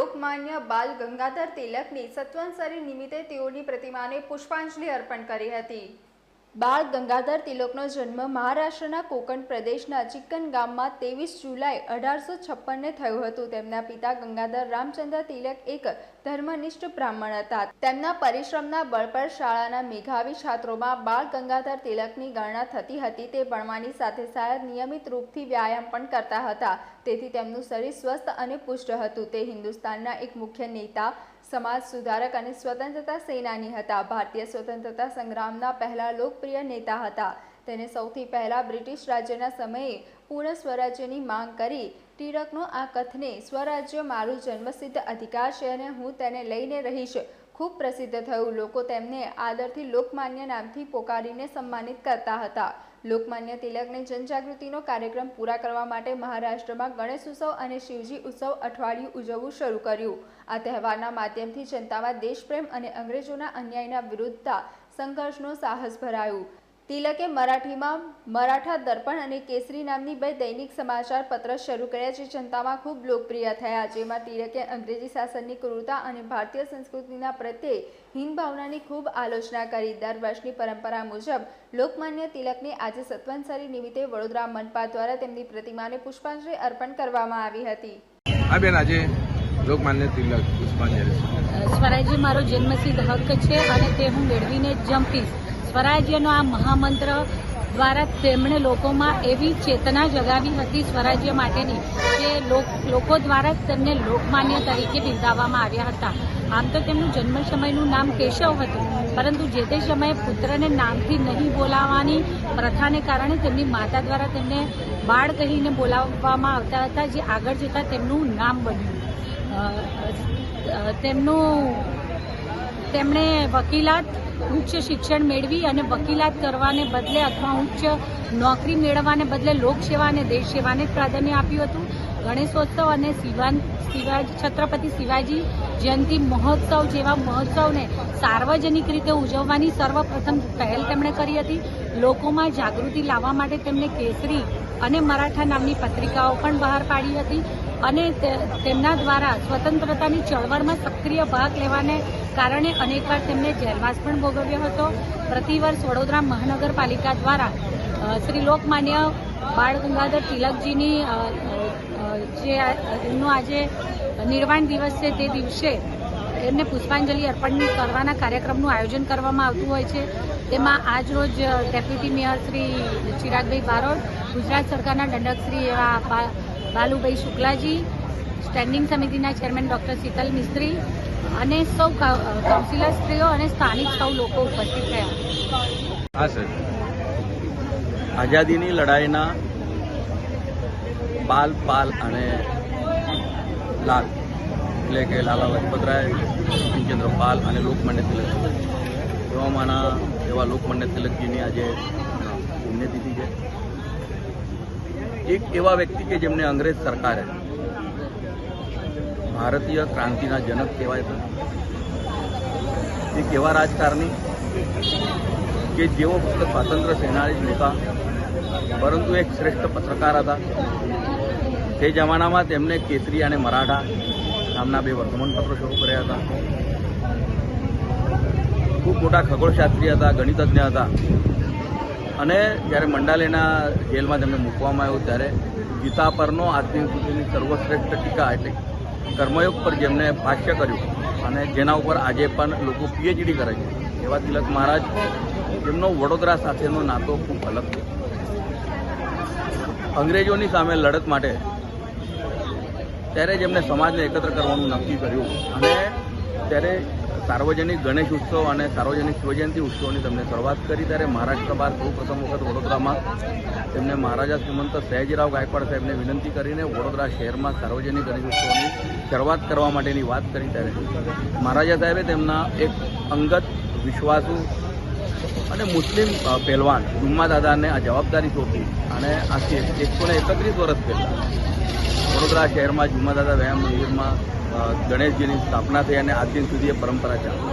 લોકમાન્ય બાલ ગંગાધર તિલકની સત્વંસરી નિમિત્તે તેઓની પ્રતિમાને પુષ્પાંજલિ અર્પણ કરી હતી. બાળ ગંગાધર તિલકનો જન્મ મહારાષ્ટ્રના કોકણ પ્રદેશના ચિક્કન ગામમાં ત્રેવીસ જુલાઈ અઢારસો છપ્પનને થયું હતું. તેમના પિતા ગંગાધર રામચંદ્ર તિલક એક ધર્મનિષ્ઠ બ્રાહ્મણ હતા. તેમના પરિશ્રમના બળ પર શાળાના મેઘાવી છાત્રોમાં બાળ ગંગાધર તિલકની ગણના થતી હતી તે ભણવાની સાથે સાથે નિયમિત રૂપથી વ્યાયામ પણ કરતા હતા. તેથી તેમનું શરીર સ્વસ્થ અને પુષ્ટ હતું. તે હિન્દુસ્તાનના એક મુખ્ય નેતા સમાજ સુધારક અને સ્વતંત્રતા સેનાની હતા. ભારતીય સ્વતંત્રતા સંગ્રામના પહેલા લોકપ્રિય નેતા હતા. તેને સૌથી પહેલા બ્રિટિશ રાજ્યના સમયે પૂર્ણ સ્વરાજ્યની માંગ કરી. ટિળકનો આ કથને સ્વરાજ્ય મારું જન્મસિદ્ધ અધિકાર છે અને હું તેને લઈને રહીશ. ખૂબ પ્રસિદ્ધ થયું. લોકો તેમને આદરથી લોકમાન્ય નામથી પોકારીને સન્માનિત કરતા હતા. લોકમાન્ય તિલકને જનજાગૃતિનો કાર્યક્રમ પૂરા કરવા માટે મહારાષ્ટ્રમાં ગણેશ ઉત્સવ અને શિવજી ઉત્સવ અઠવાડિયું ઉજવવું શરૂ કર્યું. આ તહેવારના માધ્યમથી જનતામાં દેશપ્રેમ અને અંગ્રેજોના અન્યાયના વિરુદ્ધતા સંઘર્ષનો સાહસ ભરાયું. તિલકે મરાઠીમાં મરાઠા દર્પણ અને કેસરી નામની બે દૈનિક સમાચાર પત્ર શરૂ કર્યા જે જનતામાં ખૂબ લોકપ્રિય થયા. જેમાં તિલકે અંગ્રેજી શાસનની ક્રૂરતા અને ભારતીય સંસ્કૃતિના પ્રત્યે હીન ભાવનાની ખૂબ આલોચના કરી. દર વર્ષની પરંપરા મુજબ લોકમાન્ય તિલકની આજે સત્વંસરી નિમિત્તે વડોદરા મનપા દ્વારા તેમની પ્રતિમાને પુષ્પાંજલિ અર્પણ કરવામાં આવી હતી. હા બેન આજે લોકમાન્ય તિલક પુષ્પાંજલિ સ્વરાજ્ય મારો જન્મસિદ્ધ હક છે અને તે હું મેળવીને જ જંપીશ. સ્વરાજ્યનો આ મહામંત્ર દ્વારા તેમણે લોકોમાં એવી ચેતના જગાવી હતી સ્વરાજ્ય માટેની કે લોક- દ્વારા જ તેમને લોકમાન્ય તરીકે બિરદાવવામાં આવ્યા હતા. આમ તો તેમનું જન્મ સમયનું નામ કેશવ હતું, પરંતુ જે તે સમયે પુત્રને નામથી નહીં બોલાવવાની પ્રથાને કારણે તેમની માતા દ્વારા તેમને બાળ કહીને બોલાવવામાં આવતા હતા, જે આગળ જતાં તેમનું નામ બન્યું. તેમનું તેમણે વકીલાત ઉચ્ચ શિક્ષણ મેળવી અને વકીલાત કરવાને બદલે અથવા ઉચ્ચ નોકરી મેળવવાને બદલે લોકસેવા અને દેશ સેવાને જ પ્રાધાન્ય આપ્યું હતું. ગણેશોત્સવ અને શિવાન શિવાજી, છત્રપતિ શિવાજી જયંતિ મહોત્સવ જેવા મહોત્સવને સાર્વજનિક રીતે ઉજવવાની સર્વપ્રથમ પહેલ તેમણે કરી હતી. લોકોમાં જાગૃતિ લાવવા માટે તેમણે કેસરી અને મરાઠા નામની પત્રિકાઓ પણ બહાર પાડી હતી. અને તેમના દ્વારા સ્વતંત્રતાની ચળવળમાં સક્રિય ભાગ લેવાને કારણે અનેકવાર તેમને જેલવાસ પણ ભોગવ્યો હતો. પ્રતિવર્ષ વડોદરા મહાનગરપાલિકા દ્વારા શ્રી લોકમાન્ય બાળ ગંગાધર તિલકજીની જે એમનો આજે નિર્વાણ દિવસ છે તે દિવસે એમને પુષ્પાંજલિ અર્પણ કરવાના કાર્યક્રમનું આયોજન કરવામાં આવતું હોય છે. તેમાં આજ રોજ ડેપ્યુટી મેયર શ્રી ચિરાગભાઈ બારોટ, ગુજરાત સરકારના દંડક શ્રી એવા બાલુભાઈ શુક્લાજી સ્ટેન્ડિંગ સમિતિના ચેરમેન ડોક્ટર શીતલ મિસ્ત્રી અને સૌ કાઉન્સિલર સ્ત્રીઓ અને સ્થાનિક સૌ લોકો ઉપસ્થિત થયા. આઝાદીની લડાઈના બાલ, પાલ અને લાલ, એટલે કે લાલા લજપતરાય ભીમચંદ્ર પાલ અને લોકમાન્ય તિલક. એવામાંના એવા લોકમાન્ય તિલકજીની આજે પુણ્યતિથિ છે. એક એવા વ્યક્તિ કે જેમને અંગ્રેજ સરકારે ભારતીય ક્રાંતિના જનક કહેવાય છે. એક એવા રાજકારણી કે જેઓ ફક્ત સ્વાતંત્ર્ય સેનાની જ નહોતા પરંતુ એક શ્રેષ્ઠ પત્રકાર હતા. તે જમાનામાં તેમણે કેસરી અને મરાઠા નામના બે વર્તમાનપત્રો શરૂ કર્યા હતા. ખૂબ મોટા ખગોળશાસ્ત્રી હતા, ગણિતજ્ઞ હતા. અને જ્યારે મંડાલેના જેલમાં તેમને મૂકવામાં આવ્યું ત્યારે ગીતા પરનો આજની સુધીની સર્વશ્રેષ્ઠ ટીકા એટલે કર્મયોગ પર જેમને ભાષ્ય કર્યું અને જેના ઉપર આજે પણ લોકો પીએચડી કરે છે. એવા તિલક મહારાજ જેમનો વડોદરા સાથેનો નાતો ખૂબ અલગ છે. અંગ્રેજોની સામે લડત માટે ત્યારે જેમને સમાજને એકત્ર કરવાનું નક્કી કર્યું અને ત્યારે સાર્વજનિક ગણેશ ઉત્સવ અને સાર્વજનિક શિવજયંતિ ઉત્સવની તમને શરૂઆત કરી ત્યારે મહારાષ્ટ્ર બહાર સૌ પ્રથમ વખત વડોદરામાં તેમને મહારાજા શ્રીમંત સયાજીરાવ ગાયકવાડ સાહેબને વિનંતી કરીને વડોદરા શહેરમાં સાર્વજનિક ગણેશ ઉત્સવની શરૂઆત કરવા માટેની વાત કરી ત્યારે મહારાજા સાહેબે તેમના એક અંગત વિશ્વાસુ અને મુસ્લિમ પહેલવાન જુમ્મા દાદાને આ જવાબદારી સોંપી અને આથી એકસો ને એકત્રીસ વર્ષ પહેલાં વડોદરા શહેરમાં જુમાદાદા વ્યાયામ મંદિરમાં ગણેશજીની સ્થાપના થઈ અને આજ સુધી એ પરંપરા ચાલુ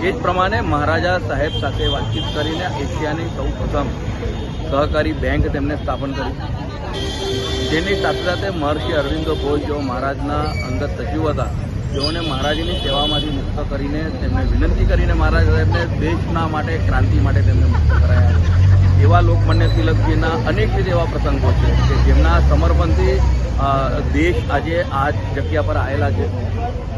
એ જ પ્રમાણે મહારાજા સાહેબ સાથે વાતચીત કરીને એશિયાની સૌ પ્રથમ સહકારી બેંક તેમને સ્થાપન કરી જેની સાથે સાથે મહર્ષિ અરવિંદો ઘોષ જેઓ મહારાજના અંગત સચિવ હતા, તેઓને મહારાજની સેવામાંથી મુક્ત કરીને તેમને વિનંતી કરીને મહારાજ સાહેબને દેશના માટે, ક્રાંતિ માટે તેમને મુક્ત કરાયા. એવા લોકમાન્ય તિલકજીના અનેકવિધ એવા પ્રસંગો છે કે જેમના સમર્પણથી દેશ આજે આ જગ્યા પર આવેલા છે.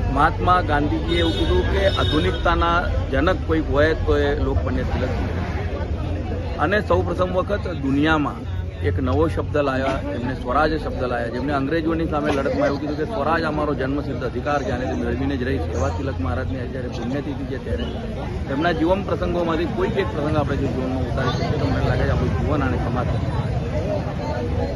મહાત્મા ગાંધીજીએ એવું કીધું કે આધુનિકતાના જનક કોઈક હોય તો એ લોકમાન્ય તિલકજી અને સૌ પ્રથમ વખત દુનિયામાં એક નવો શબ્દ લાવ્યા એમને સ્વરાજ શબ્દ લાવ્યા જેમને અંગ્રેજોની સામે લડતમાં એવું કીધું કે સ્વરાજ અમારો જન્મસિદ્ધ અધિકાર છે અને તે મેળવીને જ રહીશ એવા તિલક મહારાજની જ્યારે પુણ્યતિથિ છે ત્યારે તેમના જીવન પ્રસંગોમાંથી કોઈક એક પ્રસંગ આપણે જો જીવનમાં ઉતારી શકીએ તો મને લાગે છે આપણું જીવન અને સમાજ